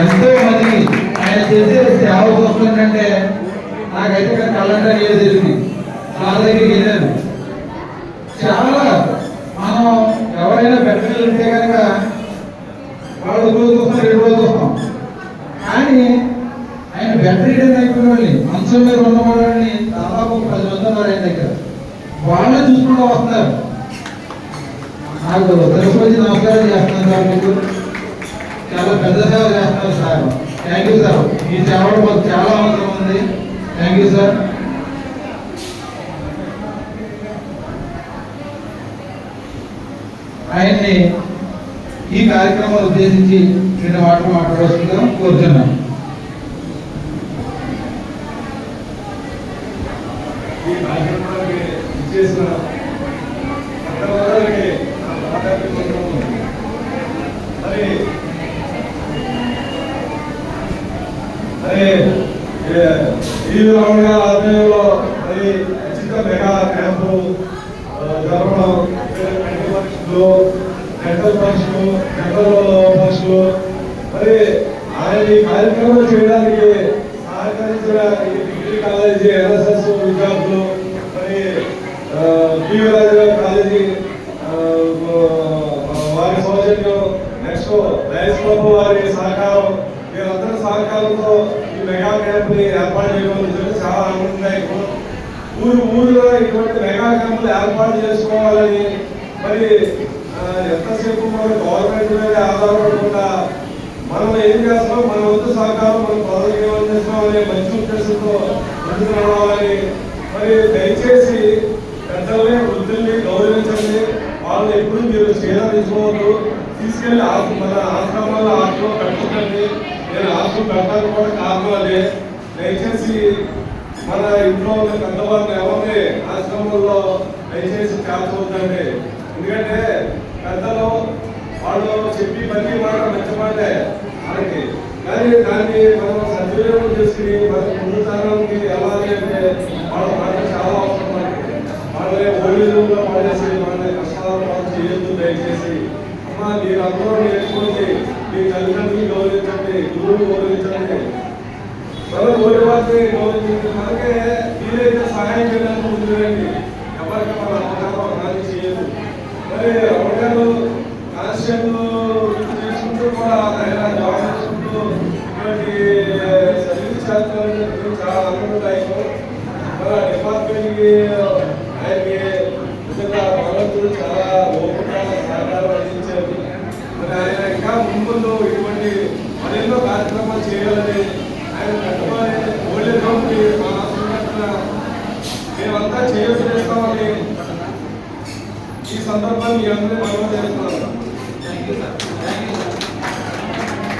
ఎంతో మంది ఆయన చేసే సేవ చూస్తుంటే నాకైతే ఇక్కడ కళ్ళంటే ఏది తెలియదు చాలా దగ్గరికి వెళ్ళాను. చాలా మనం ఎవరైనా బెటర్ ఉంటే కనుక వాళ్ళు ఒక రోజు చూస్తాం రెండు రోజులు చూస్తాం. కానీ ఆయన బెటరీ అయిపోయిన వాళ్ళని మంచం మీద ఉన్న వాళ్ళని దాదాపు పది మంది ఉన్నారు ఆయన దగ్గర. వాళ్ళే చూసుకుంటూ వస్తున్నారు నాకు తిరుపతి నమస్కారం చేస్తున్నాను సార్ మీకు. చాలా పెద్ద సేవ చేస్తున్నారు సార్. థ్యాంక్ యూ సార్ ఈ సేవలో మాకు చాలా అవసరం ఉంది. థ్యాంక్ యూ సార్ ఆయన్ని ఈ కార్యక్రమాన్ని ఉద్దేశించి రెండు మాటలు మాట్లాడవలసిందిగా కోరుతున్నాను ఈ కార్యక్రమానికి ఇచ్చేసిన మరి ఈ గారి ఆధ్వర్యంలో మరి ఉచిత మెగా క్యాంపు జరపడం పరీక్షలు డెంటల్ పరీక్షలు డెంటల్ పరీక్షలు మరి ఆయన ఈ కార్యక్రమం చేయడానికి సహకరించిన ఈ డిగ్రీ కాలేజీ ఎన్ఎస్ఎస్ విద్యార్థులు మరి పీవీరాజు కాలేజీ వారి సౌజన్యం నెక్స్ట్ మహేష్ బాబు వారి సహకారం వీరందరి సహకారంతో ఈ మెగా క్యాంప్ ఏర్పాటు చేయడం చాలా ఆనందదాయకం ఊరు ఊరిలో ఇటువంటి మెగా క్యాంపులు ఏర్పాటు చేసుకోవాలని మరి ఎంతసేపు మనం గవర్నమెంట్ మీద ఆధారపడకుండా మనం ఏం చేస్తున్నాం? మన వంతు సహకారం మన ప్రజలకు ఏమని చేస్తున్నాం అనే మంచి ఉద్దేశంతో ముందుకు రావాలని మరి దయచేసి పెద్దల్ని వృద్ధుల్ని గౌరవించండి. వాళ్ళు ఎప్పుడు మీరు చేయాలించుకోవద్దు తీసుకెళ్ళి ఆశ్రమ మన ఆశ్రమాల్లో ఆశ్రమం పెట్టుకోండి నేను ఆశ్రమం పెట్టడానికి కూడా కారణం అదే దయచేసి మన ఇంట్లో ఉన్న పెద్దవారిని ఎవరిని ఆశ్రమంలో దయచేసి చేర్చవద్దండి. ఎందుకంటే పెద్దలు వాళ్ళు చెప్పి మళ్ళీ మాట మంచి మాటే మనకి కానీ దాన్ని మనం సద్వినియోగం చేసుకుని మన ముందు తరానికి ఎలా అంటే వాళ్ళ మాట చాలా అవసరం మనకి. వాళ్ళని ఓడిలో పడేసి చేయొద్దు దయచేసి. అమ్మా మీరు అందరూ నేర్చుకోండి. మీ తల్లిదండ్రులు గౌరవించండి గురువులు గౌరవించండి. మనం ఓడి వారిని గౌరవించండి మనకే వీలైతే సహాయం చేయడానికి ముందురండి ఎవరికి మన అవకాశం కానీ చేయదు మరి అవగాహన కాన్స్టిట్యూషన్ చేసుకుంటూ కూడా ఆయన జాబ్ చేసుకుంటూ ఇటువంటి సర్వీస్ చేస్తారని చాలా ఆనందదాయకం. మన డిపార్ట్మెంట్కి ఆయనకి చాలా ఆయన ఇంకా ముందు ఇటువంటి మరెన్నో కార్యక్రమాలు చేయాలని ఆయన కట్టుబడి ఓల్డ్ కౌంటీ మా చేయవచ్చు చేస్తామని ఈ సందర్భాన్ని మీ అందరూ మనం చేస్తున్నాం. Thank you sir thank you sir